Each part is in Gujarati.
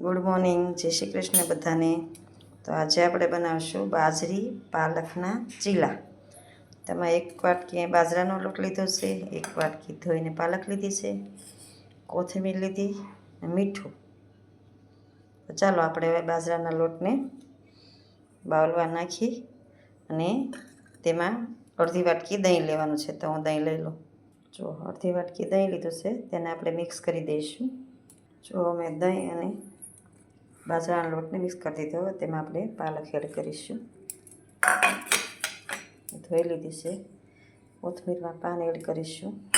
ગુડ મોર્નિંગ, જય શ્રી કૃષ્ણ બધાને. તો આજે આપણે બનાવશું બાજરી, પાલકના ચીલા. તેમાં એક વાટકી બાજરાનો લોટ લીધો છે, એક વાટકી ધોઈને પાલક લીધી છે, કોથમીર લીધી અને મીઠું. તો ચાલો આપણે હવે બાજરાના લોટને બાવલવા નાખી અને તેમાં અડધી વાટકી દહીં લેવાનું છે. તો હું દહીં લઈ લઉં. જો અડધી વાટકી દહીં લીધું છે, તેને આપણે મિક્સ કરી દઈશું. જો અમે દહીં અને બાજરાના લોટને મિક્સ કરી દીધો. તેમાં આપણે પાલક એડ કરીશું. ધોઈ લીધી છે. કોથમીરમાં પાન એડ કરીશું.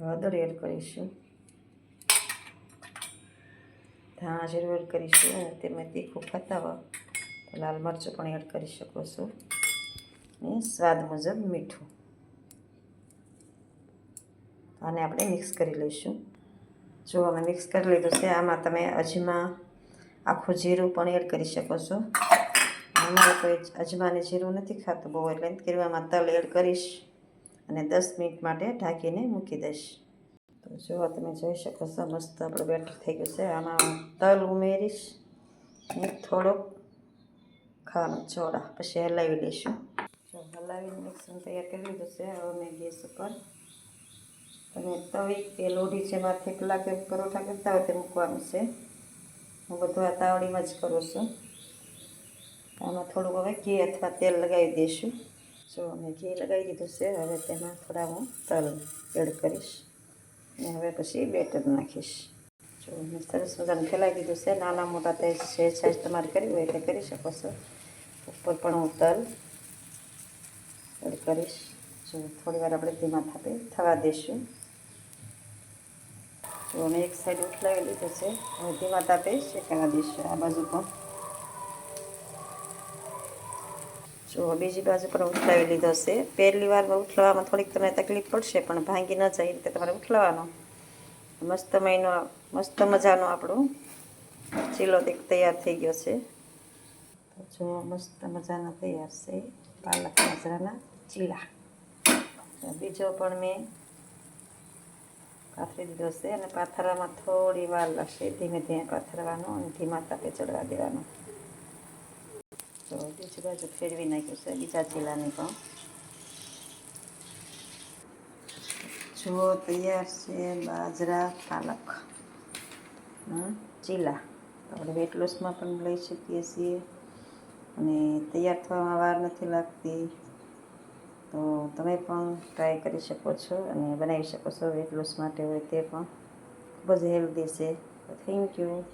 હળદર એડ કરીશું. ધાણા જીરું એડ કરીશું અને તેમાં તીખું ખાતા હોય લાલ મરચું પણ એડ કરી શકો છો. અને સ્વાદ મુજબ મીઠું. આને આપણે મિક્સ કરી લઈશું. જો અમે મિક્સ કરી લીધું છે, આમાં તમે અજમા આખું જીરું પણ એડ કરી શકો છો. અમારે કોઈ અજમાને જીરું નથી ખાતું, બહુ એટલે કરવામાં તલ એડ કરીશ અને દસ મિનિટ માટે ઢાંકીને મૂકી દઈશ. તો જો તમે જોઈ શકો છો, મસ્ત આપણું બેટર થઈ ગયું છે. આમાં તલ ઉમેરીશ અને થોડોક ખાવાનો ચોળા પછી હલાવી લઈશું હલાવીને મિક્સર તૈયાર કરી લીધું છે, હવે મેં ગેસ ઉપર તમે તવી કે લોઢી એમાં થેપલા કે પરોઠા કરતા હોય તે મૂકવાનું છે. હું બધું આ તાવડીમાં જ કરું છું. આમાં થોડુંક હવે ઘી અથવા તેલ લગાવી દઈશું. જો મેં ઘી લગાવી દીધું છે, હવે તેમાં થોડા હું તલ એડ કરીશ. અને હવે પછી બેટર નાખીશ. જો મેં સરસ મજાનું ફેલાવી દીધું છે, નાના મોટા તે છે સાઈઝ તમારે કરવી હોય એટલે કરી શકો છો. ઉપર પણ હું તલ એડ કરીશ. જો થોડી વાર આપણે ધીમા થાપે થવા દઈશું. તો અમે એક સાઈડ ઉઠલાવી લીધું છે હવે ધીમા તાપે શેકાવા દઈશું આ બાજુ પણ જો બીજી બાજુ પણ ઉઠલાવી લીધો છે પહેલી વારમાં ઉઠલાવવામાં થોડીક તમને તકલીફ પડશે પણ ભાંગી ન જાય રીતે તમારે ઉઠલાવવાનો મસ્ત મહિનો મસ્ત મજાનો આપણો ચીલો તૈયાર થઈ ગયો છે તો જો મસ્ત મજાના તૈયાર છે પાલક મજરાના ચીલા બીજો પણ મેં પાથરી દીધો છે અને પાથરવામાં થોડી વાર લાગશે ધીમે ધીમે પાથરવાનું અને ધીમા તાપે ચડવા દેવાનું તો બીજી બાજુ ફેરવી નાખ્યું છે બીજા ચીલાની પણ જુઓ તૈયાર છે બાજરા પાલક ચીલા આપણે વેટ લોસમાં પણ લઈ શકીએ છીએ અને તૈયાર થવામાં વાર નથી લાગતી તો તમે પણ ટ્રાય કરી શકો છો અને બનાવી શકો છો વેટ લોસ માટે હોય તે પણ. ખૂબ જ હેલ્ધી છે. Thank you